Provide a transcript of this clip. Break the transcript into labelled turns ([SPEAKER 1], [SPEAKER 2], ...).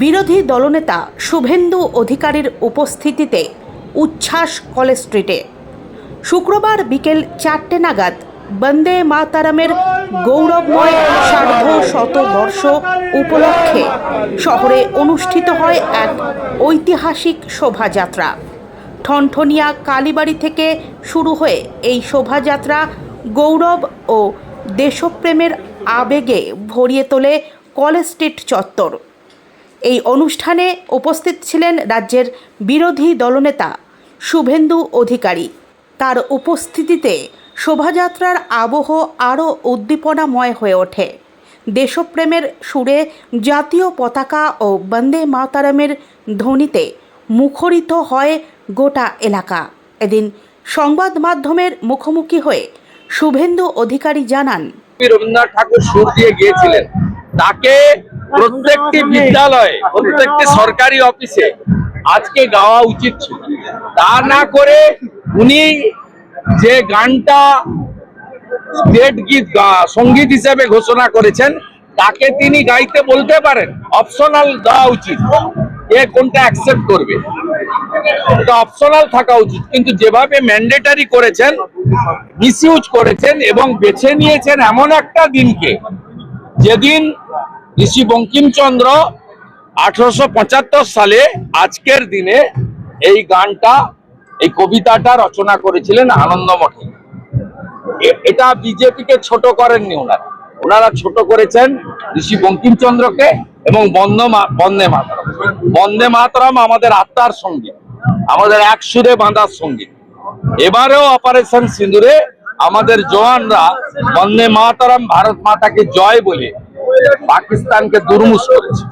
[SPEAKER 1] বিরোধী দলনেতা শুভেন্দু অধিকারীর উপস্থিতিতে উচ্ছ্বাস কলেজ স্ট্রিটে। শুক্রবার বিকেল চারটে নাগাদ বন্দে মাতারামের গৌরবময় সার্ধ শতবর্ষ উপলক্ষে শহরে অনুষ্ঠিত হয় এক ঐতিহাসিক শোভাযাত্রা। ঠনঠনিয়া কালীবাড়ি থেকে শুরু হয়ে এই শোভাযাত্রা গৌরব ও দেশপ্রেমের আবেগে ভরিয়ে তোলে কলেজ স্ট্রিট চত্বর। এই অনুষ্ঠানে উপস্থিত ছিলেন রাজ্যের বিরোধী দলনেতা শুভেন্দু অধিকারী। তার উপস্থিতিতে শোভাযাত্রার আবহ আরও উদ্দীপনাময় হয়ে ওঠে। দেশপ্রেমের সুরে জাতীয় পতাকা ও বন্দে মাতারামের ধ্বনিতে মুখরিত হয় গোটা এলাকা। এদিন সংবাদ মাধ্যমের মুখোমুখি হয়ে শুভেন্দু অধিকারী জানান,
[SPEAKER 2] রবীন্দ্রনাথ ঠাকুর সুর দিয়ে গিয়েছিলেন। তাকে প্রত্যেকটি বিদ্যালয়ে, প্রত্যেকটি সরকারি অফিসে আজকে গাওয়া উচিত ছিল। তা না করে উনি যে গানটা স্টেট গীত সংগীত হিসেবে ঘোষণা করেছেন, তাকে তিনি গাইতে বলতে পারেন, অপশনাল দেওয়া উচিত। এ কোনটা অ্যাকসেপ্ট করবে? এটা অপশনাল থাকা উচিত, কিন্তু যেভাবে ম্যান্ডেটারি করেছেন মিসইউজ করেছেন এবং বেছে নিয়েছেন এমন একটা দিনকে, যেদিন ঋষি বঙ্কিমচন্দ্র আঠারোশো পঁচাত্তর সালে আজকের দিনে এই গানটা, এই কবিতাটা রচনা করেছিলেন আনন্দমঠে। এটা বিজেপিকে ছোট করেননি ওনারা। ওনারা ছোট করেছেন ঋষি বঙ্কিমচন্দ্রকে এবং বন্দে বন্দে মাতরম। বন্দে মাতরম আমাদের আত্মার সংগীত আমাদের এক সুরে বাঁধার সংগীত এবারেও অপারেশন সিঁদুরে আমাদের জওয়ানরা বন্দে মাতরম ভারত মাতাকে জয় বলে পাকিস্তানকে দুর্মুষ করেছে।